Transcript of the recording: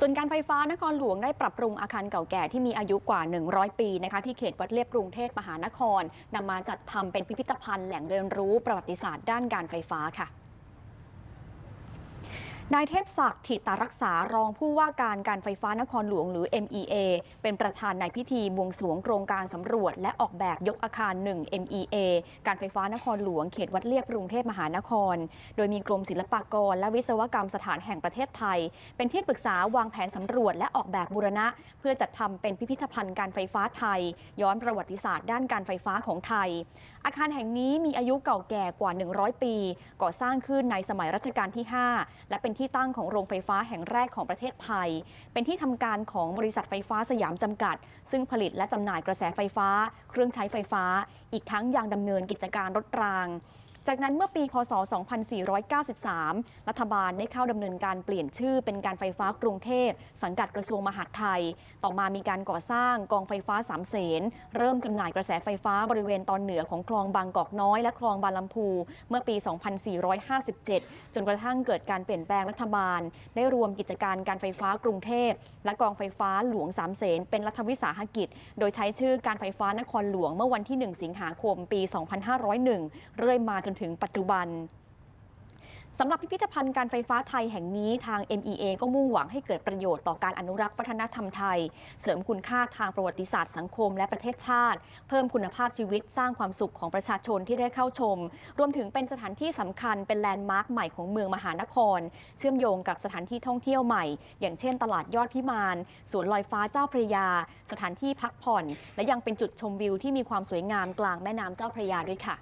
ส่วนการไฟฟ้านครหลวงได้ปรับปรุงอาคารเก่าแก่ที่มีอายุกว่า 100 ปีนะคะที่เขตวัดเลียบกรุงเทพมหานครนำมาจัดทำเป็นพิพิธภัณฑ์แหล่งเรียนรู้ประวัติศาสตร์ด้านการไฟฟ้าค่ะ นายเทพศักดิ์ถิตารักษารองผู้ว่าการการไฟฟ้านครหลวงหรือ MEA เป็นประธานในพิธีบวงสรวงโครงการสำรวจ และออกแบบยกอาคาร 1 MEA การไฟฟ้านครหลวงเขตวัดเลียบกรุงเทพมหานคร โดยมีกรมศิลปากร และวิศวกรรมสถานแห่งประเทศไทย เป็นที่ปรึกษาวางแผนสำรวจและออกแบบบูรณะ เพื่อจัดทำเป็นพิพิธภัณฑ์การไฟฟ้าไทย ย้อนประวัติศาสตร์ด้านการไฟฟ้าของไทย อาคารแห่งนี้มีอายุเก่าแก่กว่า 100 ปี ก่อสร้างขึ้นในสมัยรัชกาลที่ 5 และเป็นที่ตั้งของโรงไฟฟ้าแห่งแรกของประเทศไทย เป็นที่ทำการของบริษัทไฟฟ้าสยามจำกัด ซึ่งผลิตและจำหน่ายกระแสไฟฟ้า เครื่องใช้ไฟฟ้า อีกทั้งยังดำเนินกิจการรถราง จากนั้นเมื่อปีพศ2493 รัฐบาลได้เข้าดำเนินการเปลี่ยนชื่อเป็นการไฟฟ้ากรุงเทพ สังกัดกระทรวงมหาดไทย ต่อมามีการก่อสร้างกองไฟฟ้าสามเสน เริ่มจำหน่ายกระแสไฟฟ้าบริเวณตอนเหนือของคลองบางกอกน้อยและคลองบางลำพู เมื่อปี 2457 จนกระทั่งเกิดการเปลี่ยนแปลงรัฐบาล ได้รวมกิจการการไฟฟ้ากรุงเทพ และกองไฟฟ้าหลวงสามเสนเป็นรัฐวิสาหกิจ โดยใช้ชื่อการไฟฟ้านครหลวงเมื่อวันที่ 1 สิงหาคม ปี 2501 เรื่อยมาจนถึงปัจจุบันสำหรับพิพิธภัณฑ์การไฟฟ้าไทยแห่งนี้ทาง MEA ก็มุ่งหวังให้เกิดประโยชน์ต่อการอนุรักษ์วัฒนธรรมไทย เสริมคุณค่าทางประวัติศาสตร์สังคมและประเทศชาติ เพิ่มคุณภาพชีวิตสร้างความสุขของประชาชนที่ได้เข้าชม รวมถึงเป็นสถานที่สำคัญเป็นแลนด์มาร์คใหม่ของเมืองมหานคร เชื่อมโยงกับสถานที่ท่องเที่ยวใหม่ อย่างเช่น ตลาดยอดพิมานสวนลอยฟ้าเจ้าพระยา สถานที่พักผ่อน และยังเป็นจุดชมวิวที่มีความสวยงามกลางแม่น้ำเจ้าพระยาด้วยค่ะ